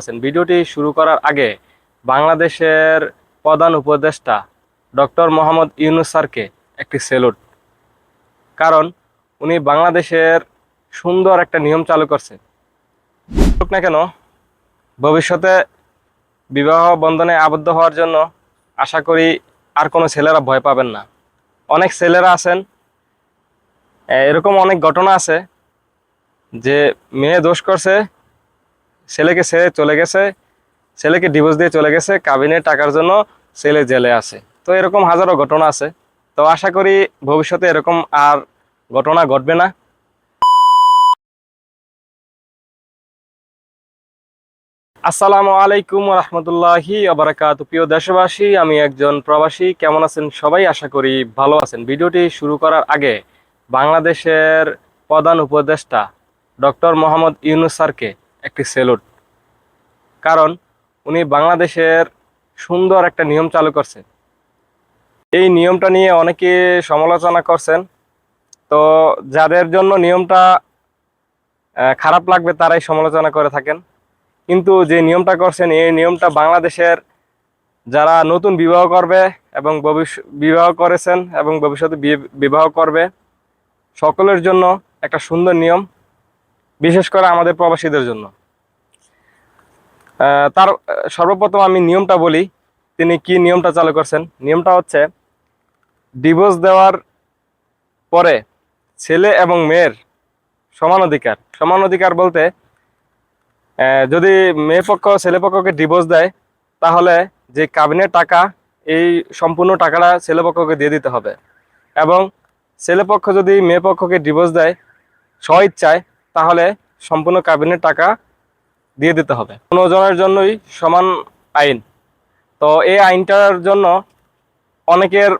আছেন। ভিডিওটি শুরু করার আগে বাংলাদেশের প্রধান উপদেষ্টা ডক্টর মোহাম্মদ ইউনুস স্যারকে একটি সেলুট। কারণ উনি বাংলাদেশের সুন্দর একটা নিয়ম চালু করছে হোক না কেন, ভবিষ্যতে বিবাহ বন্ধনে আবদ্ধ হওয়ার জন্য আশা করি আর কোনো ছেলেরা ভয় পাবেন না। অনেক ছেলেরা আছেন। এরকম অনেক ঘটনা আছে যে মেয়ে দোষ করছে ছেলেকে ছেড়ে চলে গেছে, ছেলেকে ডিভোর্স দিয়ে চলে গেছে কাবিনের টাকার জন্য ছেলে জেলে আছে। তো এরকম হাজারো ঘটনা আছে। তো আশা করি ভবিষ্যতে এরকম আর ঘটনা ঘটবে না। আসসালামু আলাইকুম রহমতুল্লাহি আবরাকাত প্রিয় দেশবাসী, আমি একজন প্রবাসী। কেমন আছেন সবাই? আশা করি ভালো আছেন। ভিডিওটি শুরু করার আগে বাংলাদেশের প্রধান উপদেষ্টা ডক্টর মোহাম্মদ ইউনুস স্যারকে একটি সেলুট। কারণ উনি বাংলাদেশের সুন্দর একটা নিয়ম চালু করছে এই নিয়মটা নিয়ে অনেকে সমালোচনা করছেন। তো যাদের জন্য নিয়মটা খারাপ লাগবে তারাই সমালোচনা করে থাকেন। কিন্তু যে নিয়মটা করছেন, এই নিয়মটা বাংলাদেশের যারা নতুন বিবাহ করবে এবং ভবিষ্য বিবাহ করেছেন এবং ভবিষ্যতে বিবাহ করবে, সকলের জন্য একটা সুন্দর নিয়ম, বিশেষ করে আমাদের প্রবাসীদের জন্য। তার সর্বপ্রথম আমি নিয়মটা বলি, তিনি কি নিয়মটা চালু করছেন? নিয়মটা হচ্ছে ডিভোর্স দেওয়ার পরে ছেলে এবং মেয়ের সমান অধিকার। সমান অধিকার বলতে যদি মেয়ে পক্ষ, ছেলে পক্ষকে ডিভোর্স দেয়, তাহলে যে কাবিনের টাকা, এই সম্পূর্ণ টাকাটা ছেলে পক্ষকে দিয়ে দিতে হবে। এবং ছেলে পক্ষ যদি মেয়ে পক্ষকে ডিভোর্স দেয়, স্ব ইচ্ছায়, তাহলে সম্পূর্ণ কাবিনের টাকা দিয়ে দিতে হবে। কোনো জনের জন্যই সমান আইন। তো এই আইনটার জন্য অনেকের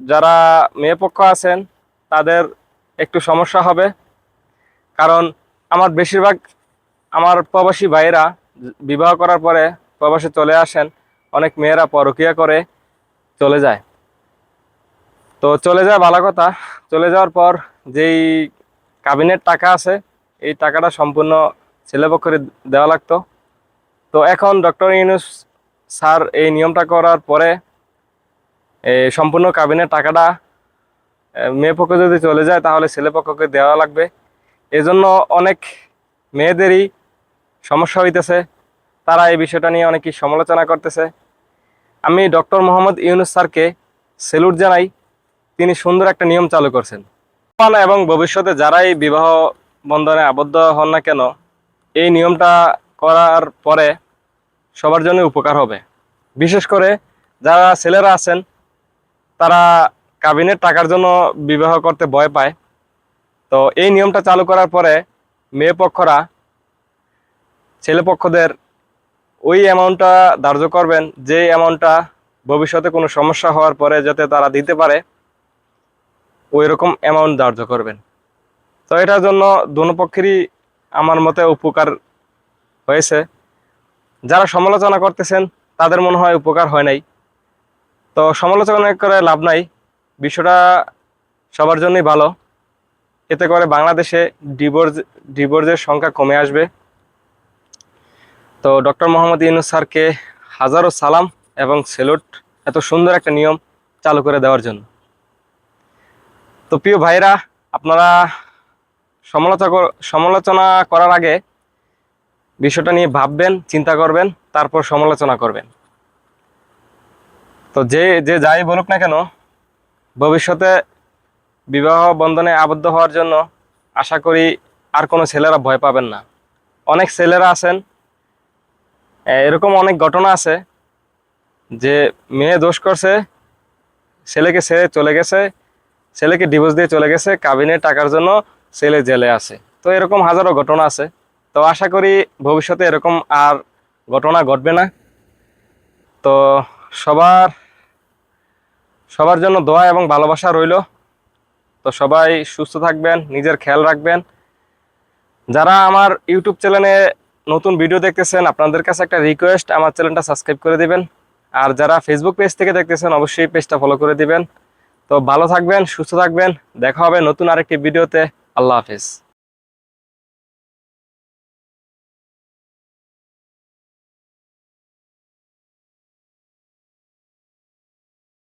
যারা মেয়ে পক্ষ আছেন, তাদের একটু সমস্যা হবে। কারণ আমার বেশিরভাগ আমার প্রবাসী ভাইয়েরা বিবাহ করার পরে প্রবাসে চলে আসেন, অনেক মেয়েরা পরকিয়া করে চলে যায়। তো চলে যায় ভালো কথা। চলে যাওয়ার পর যেই কাবিনের টাকা আছে, এই টাকাটা সম্পূর্ণ ছেলেপক্ষের দেওয়া লাগতো। তো এখন ডক্টর ইউনুস স্যার এই নিয়মটা করার পরে সম্পূর্ণ কাবিনের টাকাটা মেয়ে পক্ষ যদি চলে যায় তাহলে ছেলে পক্ষকে দেওয়া লাগবে। এজন্য অনেক মেয়েদেরই সমস্যা হইতেছে। তারা এই বিষয়টা নিয়ে অনেকেই সমালোচনা করতেছে। আমি ডক্টর মোহাম্মদ ইউনুস স্যারকে সেলুট জানাই, তিনি সুন্দর একটা নিয়ম চালু করছেন। এবং ভবিষ্যতে যারাই বিবাহ বন্ধনে আবদ্ধ হন না কেন এই নিয়মটা করার পরে সবার জন্য উপকার হবে। বিশেষ করে যারা ছেলেরা আছেন, তারা কাবিনের টাকার জন্য বিবাহ করতে ভয় পায়। তো এই নিয়মটা চালু করার পরে মেয়ে পক্ষরা ছেলে পক্ষদের ওই অ্যামাউন্টটা ধার্য করবেন, যে অ্যামাউন্টটা ভবিষ্যতে কোনো সমস্যা হওয়ার পরে যাতে তারা দিতে পারে ওই রকম অ্যামাউন্ট ধার্য করবেন। তো এটার জন্য দোনো পক্ষেরই আমার মতে উপকার হয়েছে। যারা সমালোচনা করতেছেন, তাদের মনে হয় উপকার হয় নাই। তো সমালোচনা করে লাভ নাই। বিষয়টা সবার জন্যই ভালো। এতে করে বাংলাদেশে ডিভোর্স ডিভোর্সের সংখ্যা কমে আসবে। তো ডক্টর মোহাম্মদ ইউনুস স্যারকে হাজারো সালাম এবং সেলুট। এত সুন্দর একটা নিয়ম চালু করে দেওয়ার জন্য। তো প্রিয় ভাইরা আপনারা সমালোচনা সমালোচনা করার আগে বিষয়টা নিয়ে ভাববেন, চিন্তা করবেন, তারপর সমালোচনা করবেন। তো যে যে যাই বলুক না কেন, ভবিষ্যতে বিবাহ বন্ধনে আবদ্ধ হওয়ার জন্য আশা করি আর কোনো ছেলেরা ভয় পাবেন না। অনেক ছেলেরা আছেন এরকম অনেক ঘটনা আছে যে মেয়ে দোষ করছে, ছেলেকে ছেড়ে চলে গেছে, ছেলেকে ডিভোর্স দিয়ে চলে গেছে কাবিনের টাকার জন্য ছেলে জেলে আছে। তো এরকম হাজারো ঘটনা আছে। তো আশা করি ভবিষ্যতে এরকম আর ঘটনা ঘটবে না। তো সবার সবার জন্য দোয়া এবং ভালোবাসা রইল। তো সবাই সুস্থ থাকবেন, নিজের খেয়াল রাখবেন। যারা আমার ইউটিউব চ্যানেলে নতুন ভিডিও দেখতেছেন, আপনাদের কাছে একটা রিকোয়েস্ট আমার চ্যানেলটা সাবস্ক্রাইব করে দিবেন। আর যারা ফেসবুক পেজ থেকে দেখতেছেন, অবশ্যই পেজটা ফলো করে দিবেন। তো ভালো থাকবেন, সুস্থ থাকবেন। দেখা হবে নতুন আরেকটি ভিডিওতে। আল্লাহ হাফিজ